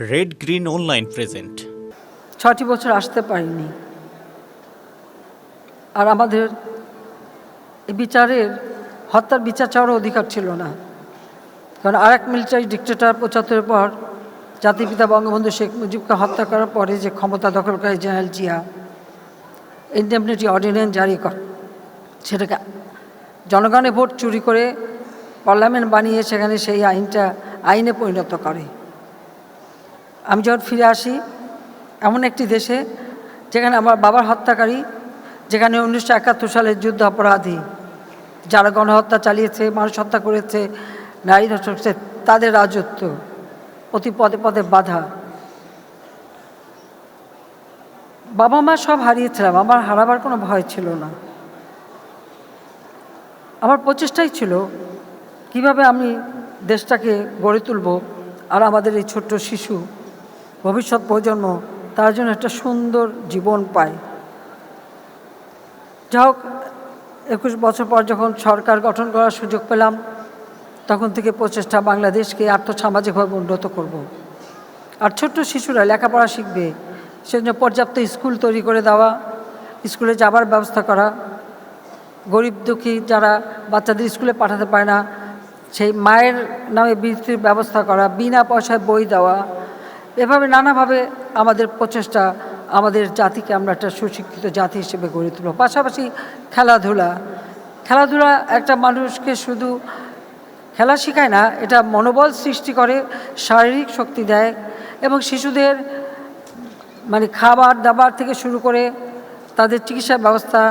Red green online present ছটি বছর আসতে পারিনি। আর আমাদের বিচারের, হত্যার বিচার চাওয়ার অধিকার ছিল না। কারণ আর এক মিলিটারি ডিক্টেটার পঁচাত্তরের পর জাতিপিতা বঙ্গবন্ধু শেখ মুজিবকে হত্যা করার পরে যে ক্ষমতা দখলকারী জেনারেল জিয়া, ইন্ডেমনিটি অর্ডিন্যান্স জারি কর, সেটাকে জনগণের ভোট চুরি করে পার্লামেন্ট বানিয়ে সেখানে সেই আইনটা, আইনে পরিণত করে। আমি যখন ফিরে আসি, এমন একটি দেশে যেখানে আমার বাবার হত্যাকারী, যেখানে উনিশশো একাত্তর সালের যুদ্ধ অপরাধী, যারা গণহত্যা চালিয়েছে, মানুষ হত্যা করেছে, নারী ধর্ষণ তাদের রাজত্ব অতি পদে পদে বাধা। বাবা মা সব হারিয়েছিলাম, আমার হারাবার কোনো ভয় ছিল না। আমার প্রচেষ্টাই ছিল, কীভাবে আমি দেশটাকে গড়ে তুলব আর আমাদের এই ছোট্ট শিশু ভবিষ্যৎ প্রজন্ম তার জন্য একটা সুন্দর জীবন পায় যা হোক, একুশ বছর পর যখন সরকার গঠন করার সুযোগ পেলাম, তখন থেকে প্রচেষ্টা বাংলাদেশকে আর্থসামাজিকভাবে উন্নত করব। আর ছোট্ট শিশুরা লেখাপড়া শিখবে, সেজন্য পর্যাপ্ত স্কুল তৈরি করে দেওয়া, স্কুলে যাবার ব্যবস্থা করা, গরিব দুঃখী যারা বাচ্চাদের স্কুলে পাঠাতে পারে না, সেই মায়ের নামে বৃত্তির ব্যবস্থা করা, বিনা পয়সায় বই দেওয়া এভাবে নানাভাবে আমাদের প্রচেষ্টা, আমাদের জাতিকে আমরা একটা সুশিক্ষিত জাতি হিসেবে গড়ে তুলব। পাশাপাশি খেলাধুলা খেলাধুলা একটা মানুষকে শুধু খেলা শেখায় না, এটা মনোবল সৃষ্টি করে, শারীরিক শক্তি দেয় এবং শিশুদের মানে খাবার দাবার থেকে শুরু করে তাদের চিকিৎসা ব্যবস্থা,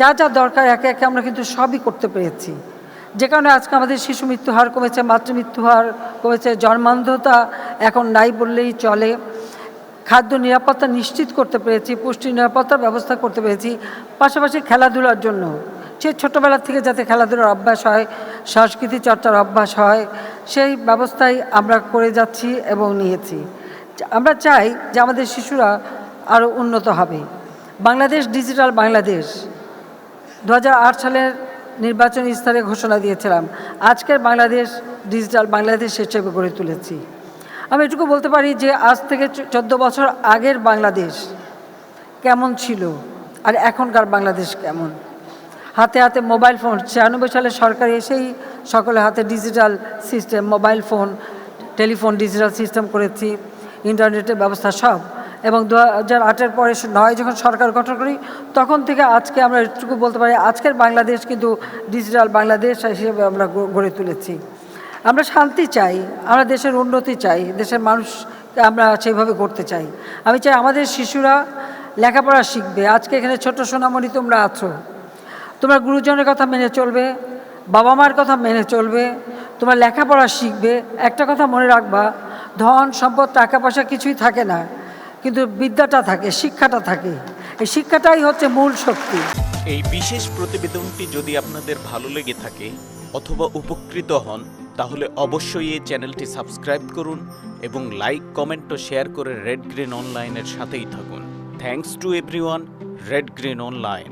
যা যা দরকার, একে একে আমরা কিন্তু সবই করতে পেরেছি। যে কারণে আজকে আমাদের শিশু মৃত্যু হার কমেছে মাতৃমৃত্যু হার কমেছে জন্মান্ধতা এখন নাই বললেই চলে। খাদ্য নিরাপত্তা নিশ্চিত করতে পেরেছি, পুষ্টি নিরাপত্তার ব্যবস্থা করতে পেরেছি, পাশাপাশি খেলাধুলার জন্য। সে ছোটোবেলা থেকে যাতে খেলাধুলার অভ্যাস হয়, সংস্কৃতি চর্চার অভ্যাস হয়, সেই ব্যবস্থাই আমরা করে যাচ্ছি এবং নিয়েছি। আমরা চাই যে আমাদের শিশুরা আরও উন্নত হবে। বাংলাদেশ, ডিজিটাল বাংলাদেশ। দু হাজার আট সালের নির্বাচনী স্তরে ঘোষণা দিয়েছিলাম। আজকের বাংলাদেশ ডিজিটাল বাংলাদেশ হিসেবে গড়ে তুলেছি। আমি এটুকু বলতে পারি যে আজ থেকে চোদ্দ বছর আগের বাংলাদেশ কেমন ছিল আর এখনকার বাংলাদেশ কেমন? হাতে হাতে মোবাইল ফোন, ছিয়ানব্বই সালে সরকার এসেই সকলে হাতে digital system, mobile phone, telephone, digital system করেছি, ইন্টারনেটের ব্যবস্থা সব। এবং দু হাজার আটের পরে নয় যখন সরকার গঠন করি, তখন থেকে আজকে আমরা এটুকু বলতে পারি, আজকের বাংলাদেশ কিন্তু ডিজিটাল বাংলাদেশ হিসেবে আমরা গড়ে তুলেছি। আমরা শান্তি চাই, আমরা দেশের উন্নতি চাই, দেশের মানুষকে আমরা সেইভাবে করতে চাই। আমি চাই আমাদের শিশুরা লেখাপড়া শিখবে। আজকে এখানে ছোট সোনামণি, তোমরা আছো। তোমরা গুরুজনের কথা মেনে চলবে বাবা মার কথা মেনে চলবে, তোমরা লেখাপড়া শিখবে। একটা কথা মনে রাখবা, ধন, সম্পদ টাকা পয়সা কিছুই থাকে না। কিন্তু বিদ্যাটা থাকে, শিক্ষাটা থাকে। এই শিক্ষাটাই হচ্ছে মূল শক্তি। এই বিশেষ প্রতিবেদনটি যদি আপনাদের ভালো লেগে থাকে অথবা উপকৃত হন, তাহলে অবশ্যই এই চ্যানেলটি সাবস্ক্রাইব করুন এবং লাইক, কমেন্ট ও শেয়ার করে রেড গ্রিন অনলাইনের সাথেই থাকুন। Thanks to everyone red green online